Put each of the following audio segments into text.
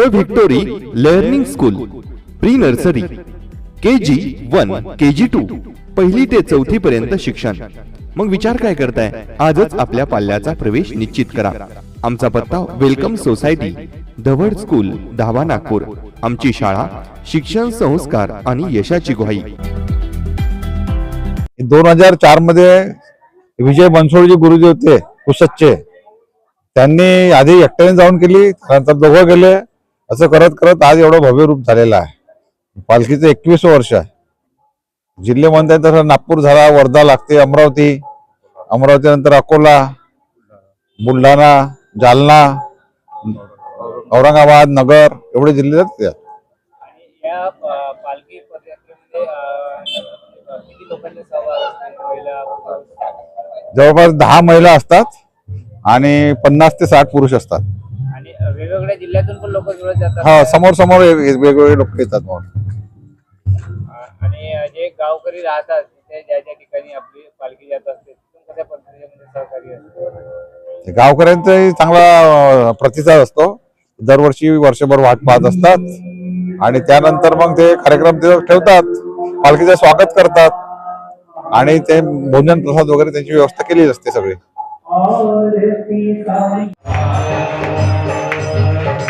The victory learning school pre nursery K G one K G two पहिली ते चौथी पर्यंत शिक्षण. मग विचार काय करताय? आजच आपल्या पाल्याचा प्रवेश निश्चित करा. आमचा पत्ता वेलकम सोसायटी धवड स्कूल धावा नागपूर. आमची शाळा शिक्षण संस्कार आणि यशाची ग्वाही. दोन हजार चारमध्ये विजय बनसोडजी गुरुजी होते कुसतचे त्यांनी आधी एकट्याने जाऊन केली नंतर दोघं गेले. असं करत करत आज एवढं भव्य रूप झालेलं आहे पालखीचं एकवीस वर्ष आहे जिल्हे म्हणताय तसं नागपूर झाला वर्धा लागते अमरावती अमरावती नंतर अकोला बुलढाणा जालना औरंगाबाद नगर एवढे जिल्हे त्यात. पुरुष? जवळपास दहा महिला असतात आणि पन्नास ते साठ पुरुष असतात जिल्ह्यातून पण लोक जुळत जातात. हा समोर समोर वेगवेगळे लोक येतात मग. आणि जे गावकरी राहतात तिथे ज्या ज्या ठिकाणी आपली पालखी जात असते तिथून कशा पद्धतीने म्हणजे सहकार्य असतं? गावकऱ्यांचाही चांगला अं, प्रतिसाद असतो. दरवर्षी वर्षभर वाट पाहत असतात. आणि त्यानंतर मग ते कार्यक्रम ते ठेवतात. पालखीचं स्वागत करतात. आणि ते भोजन प्रसाद वगैरे त्यांची व्यवस्था केली असते सगळी. Thank you.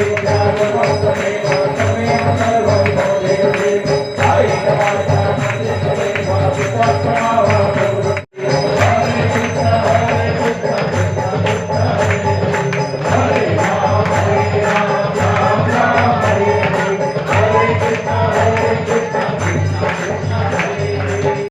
Deus,